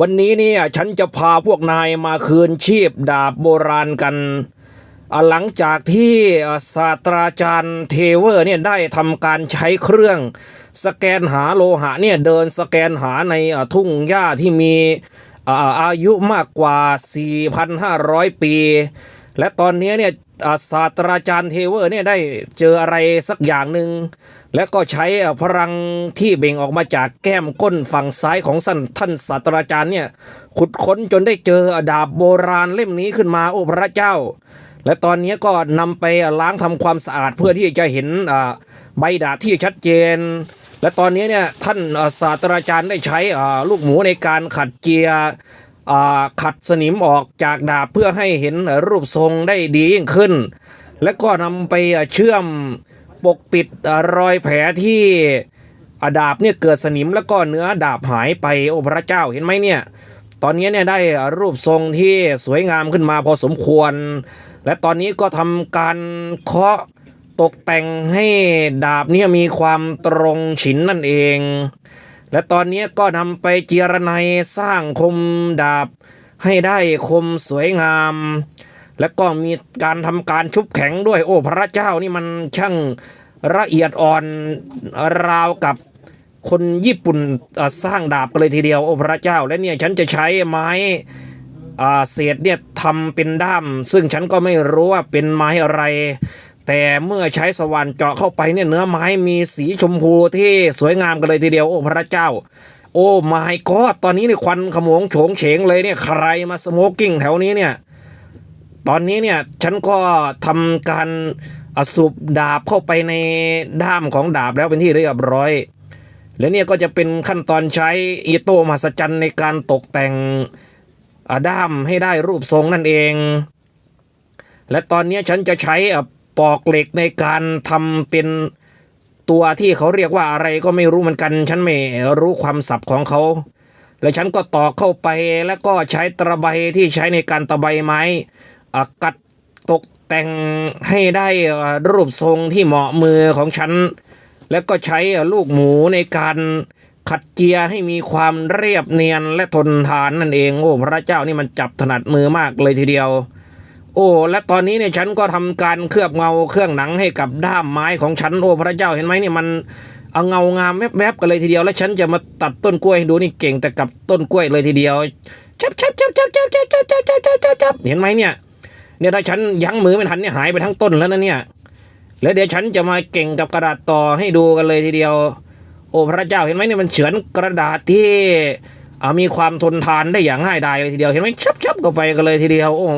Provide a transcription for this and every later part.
วันนี้เนี่ยฉันจะพาพวกนายมาคืนชีพดาบโบราณกัน หลังจากที่ศาสตราจารย์เทเวอร์เนี่ยได้ทำการใช้เครื่อง สแกนหาโลหะเนี่ยเดินสแกนหาในทุ่งหญ้าที่มีอายุมากกว่า 4,500 ปี และตอนนี้เนี่ยศาสตราจารย์เทเวอร์เนี่ยได้เจออะไรสักอย่างหนึ่งและก็ใช้พลังที่เบ่งออกมาจากแก้มก้นฝั่งซ้ายของสันท่านศาสตราจารย์เนี่ยขุดค้นจนได้เจอดาบโบราณเล่มนี้ขึ้นมาโอ้พระเจ้า และตอนนี้ก็นำไปล้างทำความสะอาดเพื่อที่จะเห็นใบดาบที่ชัดเจน และตอนนี้เนี่ยท่านศาสตราจารย์ได้ใช้ลูกหมูในการขัดเจียร์ ขัดสนิมออกจากดาบเพื่อให้เห็นรูปทรงได้ดียิ่งขึ้น และก็นำไปเชื่อมปกปิดอรอยแผลที่อาดาบเนี่ยเกิดสนิมแล้วก็เนื้อดาบหายไปโอ้พระเจ้าเห็นไหมเนี่ย ตอนนี้เนี่ยได้รูปทรงที่สวยงามขึ้นมาพอสมควร และตอนนี้ก็ทำการเคาะตกแต่งให้ดาบเนี่ยมีความตรงฉินนั่นเอง และตอนนี้ก็นำไปเจียรไนยสร้างคมดาบ ให้ได้คมสวยงาม และก็มีการทำการชุบแข็งด้วย โอ้พระเจ้านี่มันช่างละเอียดอ่อนราวกับคนญี่ปุ่นสร้างดาบกันเลยทีเดียว โอ้พระเจ้า และเนี่ยฉันจะใช้ไม้เศษเนี่ยทำเป็นด้าม ซึ่งฉันก็ไม่รู้ว่าเป็นไม้อะไร แต่เมื่อใช้สว่านเจาะเข้าไปเนี่ยเนื้อไม้มีสีชมพูที่สวยงามกันเลยทีเดียวโอ้พระเจ้า โอ้ไม่ก็ตอนนี้เนี่ยควันขโมงโฉงเฉงเลยเนี่ยใครมาสโมกกิ้งแถวนี้เนี่ยตอนนี้เนี่ยฉันก็ทำการอสูบดาบเข้าไปในด้ามของดาบแล้วเป็นที่เรียบร้อย และเนี่ยก็จะเป็นขั้นตอนใช้อีโต้มหัศจรรย์ในการตกแต่งด้ามให้ได้รูปทรงนั่นเอง และตอนนี้ฉันจะใช้ ปอกเหล็กในการทำเป็นตัวที่เขาเรียกว่าอะไรก็ไม่รู้เหมือนกัน ฉันไม่รู้ความศัพท์ของเขา และฉันก็ตอกเข้าไปแล้วก็ใช้ตะไบที่ใช้ในการตะไบไม้อะกัดตกแต่งให้ได้รูปทรงที่เหมาะมือของฉัน แล้วก็ใช้ลูกหมูในการขัดเจียร์ให้มีความเรียบเนียนและทนทานนั่นเอง โอ้พระเจ้านี่มันจับถนัดมือมากเลยทีเดียว โอ้ และตอนนี้เนี่ยฉันก็ทำการเคลือบเงาเครื่องหนังให้กับด้ามไม้ของฉันโอ้พระเจ้าเห็นไหมเนี่ยมันเอาเงางามแวบๆกันเลยทีเดียว แล้วฉันจะมาตัดต้นกล้วยให้ดูนี่เก่งแต่กับต้นกล้วยเลยทีเดียวชับชับชับชับชับชับชับชับชับชับชับชับเห็นไหมเนี่ยเนี่ยถ้าฉันยั้งมือไม่ทันเนี่ยหายไปทั้งต้นแล้วนะเนี่ยแล้วเดี๋ยวฉันจะมาเก่งกับกระดาษต่อให้ดูกันเลยทีเดียว โอ้พระเจ้าเห็นไหมเนี่ยมันเฉือนกระดาษที่มีความทนทานได้อย่างง่ายดายเลยทีเดียวเห็นไหมชับชับก็ไปกันเลยทีเดียวโอ้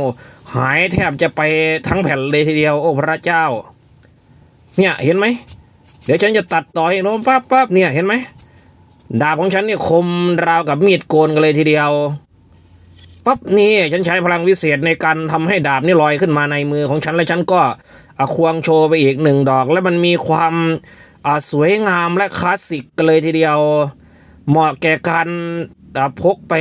หายแทบจะไปทั้งแผ่นเลยทีเดียว โอ้พระเจ้า เนี่ยเห็นไหม เดี๋ยวฉันจะตัดต่อให้โน้มปั๊บปั๊บเนี่ยเห็นไหมดาบของฉันเนี่ยคมราวกับมีดโกนกันเลยทีเดียวปั๊บนี่ฉันใช้พลังวิเศษในการทำให้ดาบนี่ลอยขึ้นมาในมือของฉันและฉันก็อควงโชว์ไปอีกหนึ่งดอก แล้วมันมีความสวยงามและคลาสสิกกันเลยทีเดียว เหมาะแก่การพกไป